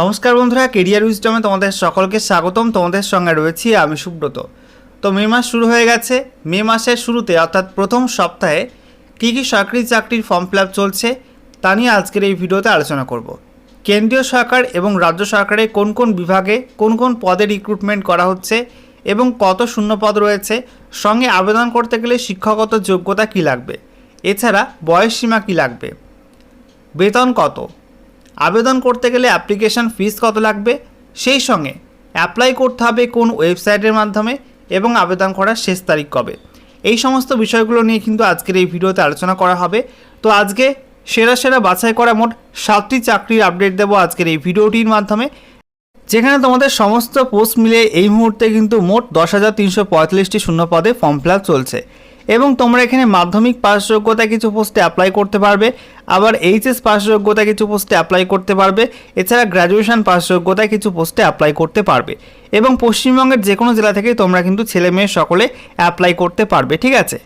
নমস্কার বন্ধুরা, কেরিয়ার উইজডমে তোমাদের সকলকে স্বাগতম। তোমাদের সঙ্গে রয়েছি আমি সুব্রত। তো মে মাস শুরু হয়ে গেছে। মে মাসের শুরুতে, অর্থাৎ প্রথম সপ্তাহে, কী কী সরকারি চাকরির ফর্ম ফিল চলছে, তা নিয়ে আজকের এই ভিডিওতে আলোচনা করব। কেন্দ্রীয় সরকার এবং রাজ্য সরকারের কোন কোন বিভাগে, কোন কোন পদে রিক্রুটমেন্ট করা হচ্ছে এবং কত শূন্য পদ রয়েছে, সঙ্গে আবেদন করতে গেলে শিক্ষাগত যোগ্যতা কী লাগবে, এছাড়া বয়স সীমা কী লাগবে, বেতন কত আবেদন করতে গেলে অ্যাপ্লিকেশন ফিস কত লাগবে? সেই সঙ্গে অ্যাপ্লাই করতে হবে কোন ওয়েবসাইটের মাধ্যমে এবং আবেদন করার শেষ তারিখ কবে? এই সমস্ত বিষয়গুলো নিয়ে কিন্তু আজকের এই ভিডিওতে আলোচনা করা হবে। তো আজকে সেরা সেরা বাছাই করা মোট সাতটি চাকরির আপডেট দেবো আজকের এই ভিডিওটির মাধ্যমে। যেখানে তোমাদের সমস্ত পোস্ট মিলে এই মুহূর্তে কিন্তু মোট দশ হাজার তিনশো পঁয়তাল্লিশটি শূন্য পদে ফর্ম ফিল চলছে। এবং তোমরা এখানে মাধ্যমিক পাস যোগ্যতা কিছু পোস্টে অ্যাপ্লাই করতে পারবে, আবার এইচএস পাস যোগ্যতা কিছু পোস্টে অ্যাপ্লাই করতে পারবে, এছাড়া গ্র্যাজুয়েশন পাস যোগ্যতা কিছু পোস্টে অ্যাপ্লাই করতে পারবে। এবং পশ্চিমবঙ্গের যে কোনো জেলা থেকেই তোমরা কিন্তু ছেলে মেয়ে সকলে অ্যাপ্লাই করতে পারবে, ঠিক আছে?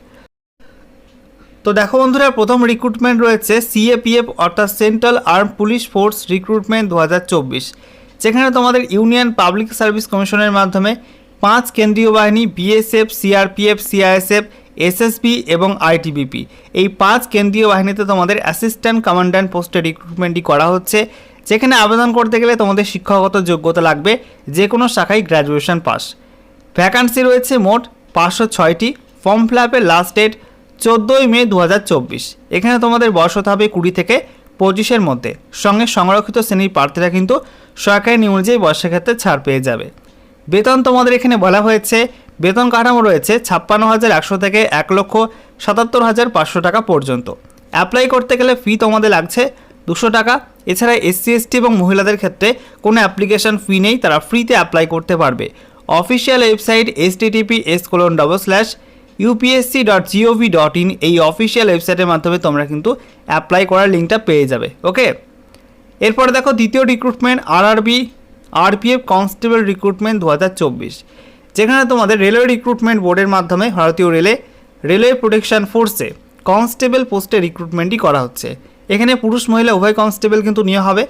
তো দেখো বন্ধুরা, প্রথম রিক্রুটমেন্ট রয়েছে সিএপিএফ অর্থাৎ central arm police force recruitment দু হাজার চব্বিশ, যেখানে তোমাদের ইউনিয়ন পাবলিক সার্ভিস কমিশনের মাধ্যমে পাঁচ কেন্দ্রীয় বাহিনী বিএসএফ সিআরপিএফ সিআইএসএফ এসএসবি এবং আইটিবিপি। এই পাঁচ কেন্দ্রীয় বাহিনীতে তোমাদের অ্যাসিস্ট্যান্ট কমান্ড্যান্ট পোস্টে রিক্রুটমেন্টটি করা হচ্ছে, যেখানে আবেদন করতে গেলে তোমাদের শিক্ষাগত যোগ্যতা লাগবে যে কোনো শাখায় গ্র্যাজুয়েশন পাস ভ্যাকান্সি রয়েছে মোট পাঁচশো ছয়টি ফর্ম ফিল আপের লাস্ট ডেট চোদ্দোই মে দু হাজার চব্বিশ। এখানে তোমাদের বয়স হতে হবে কুড়ি থেকে পঁচিশের মধ্যে। সঙ্গে সংরক্ষিত শ্রেণির প্রার্থীরা কিন্তু সরকারি নিয়ম অনুযায়ী বয়সের ক্ষেত্রে ছাড় পেয়ে যাবে। বেতন তোমাদের এখানে বলা হয়েছে বেতন কাঠামো রয়েছে ছাপ্পান্ন হাজার একশো থেকে এক লক্ষ সাতাত্তর হাজার পাঁচশো টাকা পর্যন্ত। অ্যাপ্লাই করতে গেলে ফি তোমাদের লাগছে দুশো টাকা। এছাড়া এসসি, এসটি এবং মহিলাদের ক্ষেত্রে কোনো অ্যাপ্লিকেশন ফি নেই, তারা ফ্রিতে অ্যাপ্লাই করতে পারবে। Official website S TTP S colon double slash UPSC dot GOV dot in এই অফিসিয়াল ওয়েবসাইটের মাধ্যমে তোমরা কিন্তু অ্যাপ্লাই করার লিঙ্কটা পেয়ে যাবে, ওকে? এরপরে দেখো দ্বিতীয় recruitment RRB RPF constable recruitment দু হাজার চব্বিশ। যেখানে তোমাদের রেলওয়ে রিক্রুটমেন্ট বোর্ডের মাধ্যমে ভারতীয় রেলে রেলওয়ে প্রোটেকশন ফোর্সে কনস্টেবল পোস্টে রিক্রুটমেন্টই করা হচ্ছে। এখানে পুরুষ মহিলা উভয় কনস্টেবল কিন্তু নেওয়া হবে।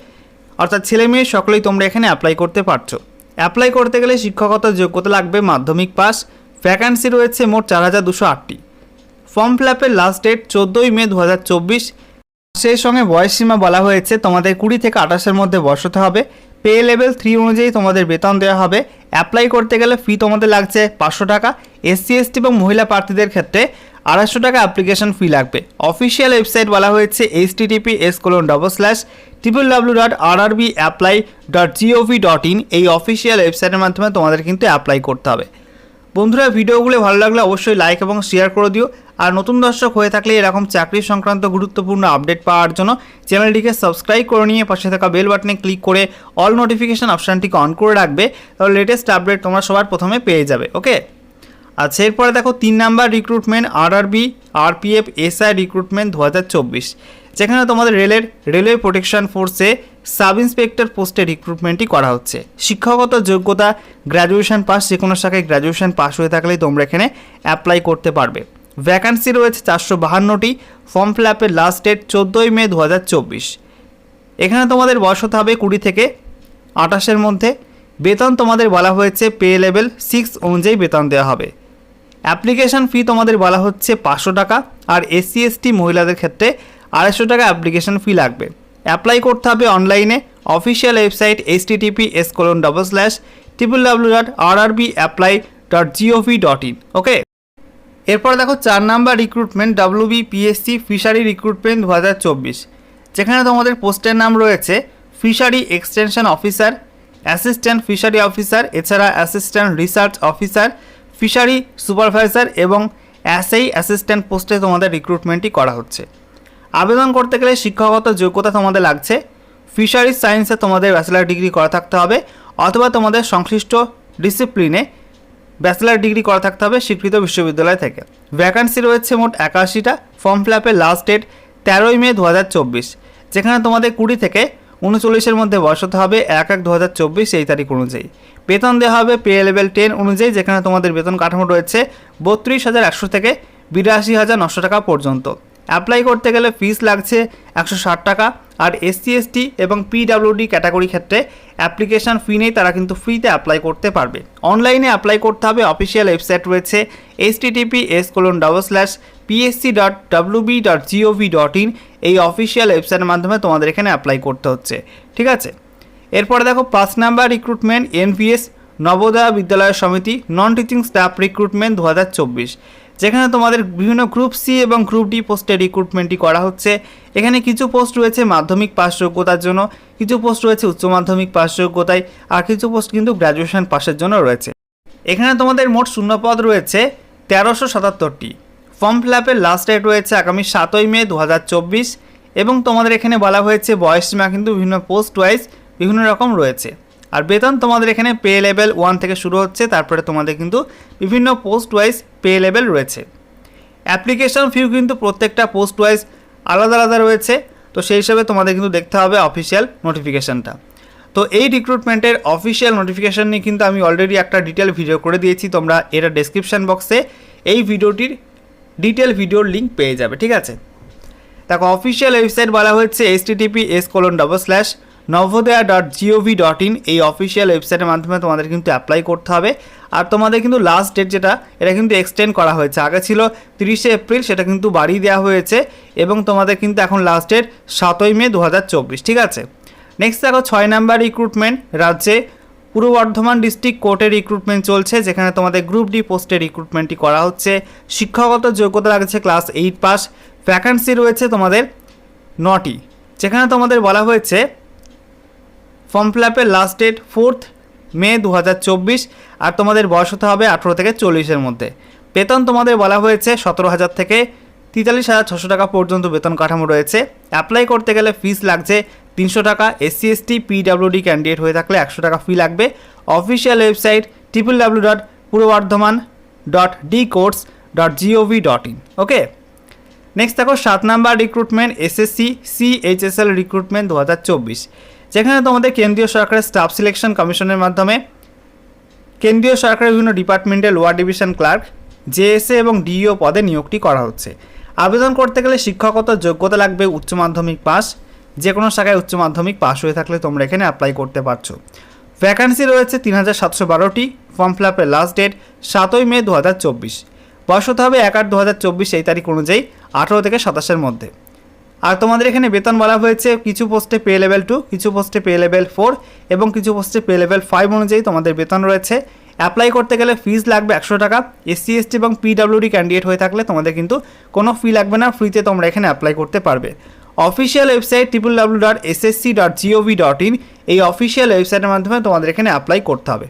অর্থাৎ ছেলে মেয়ে সকলেই তোমরা এখানে অ্যাপ্লাই করতে পারছ। অ্যাপ্লাই করতে গেলে শিক্ষকতা যোগ্যতা লাগবে, মাধ্যমিক পাস। ভ্যাকান্সি রয়েছে মোট চার হাজার দুশো আটটি। ফর্ম ফিল আপের লাস্ট ডেট চোদ্দোই মে দু হাজার চব্বিশ। সেই সঙ্গে বয়স সীমা বলা হয়েছে, তোমাদের কুড়ি থেকে আঠাশের মধ্যে বসতে হবে। পে লেভেল থ্রি অনুযায়ী তোমাদের বেতন দেওয়া হবে। অ্যাপ্লাই করতে গেলে ফি তোমাদের লাগছে পাঁচশো টাকা। এসসি এসটি এবং মহিলা প্রার্থীদের ক্ষেত্রে আড়াইশো টাকা অ্যাপ্লিকেশন ফি লাগবে। অফিসিয়াল ওয়েবসাইট বলা হয়েছে H TTP S colon double slash triple W dot R apply dot GOV dot in এই অফিসিয়াল ওয়েবসাইটের মাধ্যমে তোমাদের কিন্তু অ্যাপ্লাই করতে হবে। বন্ধুরা, ভিডিওগুলো ভালো লাগলে অবশ্যই লাইক এবং শেয়ার করে দিও। আর নতুন দর্শক হয়ে থাকলে এরকম চাকরি সংক্রান্ত গুরুত্বপূর্ণ আপডেট পাওয়ার জন্য চ্যানেলটিকে সাবস্ক্রাইব করে নিয়ে পাশে থাকা বেল বাটনে ক্লিক করে অল নোটিফিকেশান অপশানটিকে অন করে রাখবে। তাহলে লেটেস্ট আপডেট তোমরা সবার প্রথমে পেয়ে যাবে ওকে আচ্ছা এরপরে দেখো তিন number recruitment RRB RPF SI recruitment দু হাজার চব্বিশ। যেখানে তোমাদের রেলের, রেলওয়ে প্রোটেকশন ফোর্সে সাব ইন্সপেক্টর পোস্টে রিক্রুটমেন্টই করা হচ্ছে। শিক্ষাগত যোগ্যতা গ্র্যাজুয়েশন পাস যে কোনো শাখায় গ্র্যাজুয়েশন পাস হয়ে থাকলেই তোমরা এখানে অ্যাপ্লাই করতে পারবে। ভ্যাকান্সি রয়েছে চারশো বাহান্নটি ফর্ম ফিল আপের লাস্ট ডেট চোদ্দোই মে দু হাজার চব্বিশ। এখানে তোমাদের বয়স হতে হবে কুড়ি থেকে আঠাশের মধ্যে। বেতন তোমাদের বলা হয়েছে পে লেভেল সিক্স অনুযায়ী বেতন দেওয়া হবে। অ্যাপ্লিকেশন ফি তোমাদের বলা হচ্ছে পাঁচশো টাকা, আর এসসি এসটি মহিলাদের ক্ষেত্রে আড়াইশো টাকা অ্যাপ্লিকেশন ফি লাগবে। অ্যাপ্লাই করতে হবে অনলাইনে official website H TTP S colon double slash triple W dot R RB apply dot GOV dot in okay এরপর দেখো চার number recruitment WB PSC fishery recruitment দু হাজার চব্বিশ। যেখানে তোমাদের পোস্টের নাম রয়েছে fishery extension officer assistant fishery officer এছাড়া assistant research officer fishery supervisor এবং অ্যাসেই অ্যাসিস্ট্যান্ট পোস্টে তোমাদের রিক্রুটমেন্টই করা হচ্ছে। আবেদন করতে গেলে শিক্ষাগত যোগ্যতা তোমাদের লাগছে। ফিশারিজ সায়েন্সে তোমাদের ব্যাচেলার ডিগ্রি করা থাকতে হবে, অথবা তোমাদের সংশ্লিষ্ট ডিসিপ্লিনে ব্যাচেলার ডিগ্রি করা থাকতে হবে স্বীকৃত বিশ্ববিদ্যালয় থেকে। ভ্যাকান্সি রয়েছে মোট একাশিটা ফর্ম ফিল আপের লাস্ট ডেট তেরোই মে দু হাজার চব্বিশ, যেখানে তোমাদের কুড়ি থেকে উনচল্লিশের মধ্যে বয়স হতে হবে এক এক দু হাজার চব্বিশ এই তারিখ অনুযায়ী। বেতন দেওয়া হবে পে লেভেল টেন অনুযায়ী, যেখানে তোমাদের বেতন কাঠামো রয়েছে বত্রিশ হাজার একশো থেকে বিরাশি হাজার নশো টাকা পর্যন্ত। অ্যাপ্লাই করতে গেলে ফিস লাগছে একশো ষাট টাকা আর এসসি এসটি এবং পিডাব্লিউডি ক্যাটাগরি ক্ষেত্রে অ্যাপ্লিকেশন ফি নেই, তারা কিন্তু ফ্রিতে অ্যাপ্লাই করতে পারবে। অনলাইনে অ্যাপ্লাই করতে হবে অফিসিয়াল ওয়েবসাইট রয়েছে H TTP S colon double slash PSC dot WB dot GOV dot in এই অফিসিয়াল ওয়েবসাইটের মাধ্যমে তোমাদের এখানে অ্যাপ্লাই করতে হচ্ছে, ঠিক আছে? এরপরে দেখো, পাঁচ নাম্বার রিক্রুটমেন্ট এনপিএস নবোদয়া বিদ্যালয় সমিতি নন টিচিং স্টাফ রিক্রুটমেন্ট দু হাজার চব্বিশ। যেখানে তোমাদের বিভিন্ন গ্রুপ সি এবং গ্রুপ ডি পোস্টে রিক্রুটমেন্টটি করা হচ্ছে। এখানে কিছু পোস্ট রয়েছে মাধ্যমিক পাস যোগ্যতার জন্য, কিছু পোস্ট রয়েছে উচ্চ মাধ্যমিক পাস যোগ্যতায়, আর কিছু পোস্ট কিন্তু গ্র্যাজুয়েশন পাসের জন্য রয়েছে। এখানে তোমাদের মোট শূন্যপদ রয়েছে তেরোশো সাতাত্তরটি। ফর্ম ফিল আপের লাস্ট ডেট রয়েছে আগামী সাতই মে দু হাজার চব্বিশ এবং তোমাদের এখানে বলা হয়েছে বয়স সীমা কিন্তু বিভিন্ন পোস্ট ওয়াইজ বিভিন্ন রকম রয়েছে। আর বেতন তোমাদের এখানে পে লেভেল ওয়ান থেকে শুরু হচ্ছে, তারপরে তোমাদের কিন্তু বিভিন্ন পোস্ট ওয়াইজ পে লেভেল রয়েছে। অ্যাপ্লিকেশন ফিউ কিন্তু প্রত্যেকটা পোস্ট ওয়াইজ আলাদা আলাদা রয়েছে, তো সেই হিসাবে তোমাদের কিন্তু দেখতে হবে অফিসিয়াল নোটিফিকেশানটা তো এই রিক্রুটমেন্টের অফিসিয়াল নোটিফিকেশান নিয়ে কিন্তু আমি অলরেডি একটা ডিটেল ভিডিও করে দিয়েছি, তোমরা এটা ডেসক্রিপশান বক্সে এই ভিডিওটির ডিটেল ভিডিওর লিঙ্ক পেয়ে যাবে, ঠিক আছে? দেখো অফিসিয়াল ওয়েবসাইট বলা হচ্ছে S S colon double slash Navodaya dot GOV dot in এই অফিসিয়াল ওয়েবসাইটের মাধ্যমে তোমাদের কিন্তু অ্যাপ্লাই করতে হবে। আর তোমাদের কিন্তু লাস্ট ডেট যেটা, এটা কিন্তু এক্সটেন্ড করা হয়েছে। আগে ছিল তিরিশে এপ্রিল, সেটা কিন্তু বাড়িয়ে দেওয়া হয়েছে এবং তোমাদের কিন্তু এখন লাস্ট ডেট সাতই মে দু হাজার চব্বিশ, ঠিক আছে? নেক্সট দেখো, ছয় নাম্বার রিক্রুটমেন্ট রাজ্যে পূর্ব বর্ধমান ডিস্ট্রিক্ট কোর্টের রিক্রুটমেন্ট চলছে, যেখানে তোমাদের গ্রুপ ডি পোস্টের রিক্রুটমেন্টটি করা হচ্ছে। শিক্ষাগত যোগ্যতা লাগছে ক্লাস এইট পাস ভ্যাকান্সি রয়েছে তোমাদের নটি। যেখানে তোমাদের বলা হয়েছে ফর্ম ফিল আপের লাস্ট ডেট ফোর্থ মে দু হাজার চব্বিশ আর তোমাদের বয়স হতে হবে আঠেরো থেকে চল্লিশের মধ্যে। বেতন তোমাদের বলা হয়েছে সতেরো হাজার থেকে তেতাল্লিশ হাজার ছশো টাকা পর্যন্ত বেতন কাঠামো রয়েছে। অ্যাপ্লাই করতে গেলে ফিস লাগছে তিনশো টাকা এসসি এসটি পিডাব্লিউডি ক্যান্ডিডেট হয়ে থাকলে একশো টাকা ফি লাগবে। Official website triple W dot Purba Bardhaman dot D courts dot GOV dot in okay next দেখো সাত number recruitment SSC CHSL recruitment দু হাজার চব্বিশ। যেখানে তোমাদের কেন্দ্রীয় সরকারের স্টাফ সিলেকশন কমিশনের মাধ্যমে কেন্দ্রীয় সরকারের বিভিন্ন ডিপার্টমেন্টের লোয়ার ডিভিশন ক্লার্ক জেএসএ এবং ডিইও পদে নিয়োগটি করা হচ্ছে। আবেদন করতে গেলে শিক্ষাগত যোগ্যতা লাগবে উচ্চ মাধ্যমিক পাস। যে কোনো শাখায় উচ্চ মাধ্যমিক পাস হয়ে থাকলে তোমরা এখানে অ্যাপ্লাই করতে পারছ। ভ্যাকান্সি রয়েছে তিন হাজার সাতশো বারোটি। ফর্ম ফিল আপের লাস্ট ডেট সাতই মে দু হাজার চব্বিশ। বয়স হতে হবে এক আট দু হাজার চব্বিশ, এই তারিখ অনুযায়ী আঠেরো থেকে সাতাশের মধ্যে। আর তোমাদের এখানে বেতন বলা হয়েছে, কিছু পোস্টে পে লেভেল টু কিছু পোস্টে পে লেভেল ফোর এবং কিছু পোস্টে পে লেভেল ফাইভ অনুযায়ী তোমাদের বেতন রয়েছে। অ্যাপ্লাই করতে গেলে ফিজ লাগবে একশো টাকা। এসসি এসটি এবং পিডাব্লিউডি ক্যান্ডিডেট হয়ে থাকলে তোমাদের কিন্তু কোনো ফি লাগবে না ফ্রিতে তোমরা এখানে অ্যাপ্লাই করতে পারবে। Official website triple W dot SSC dot GOV dot in এই অফিসিয়াল ওয়েবসাইটের মাধ্যমে তোমাদের এখানে অ্যাপ্লাই করতে হবে।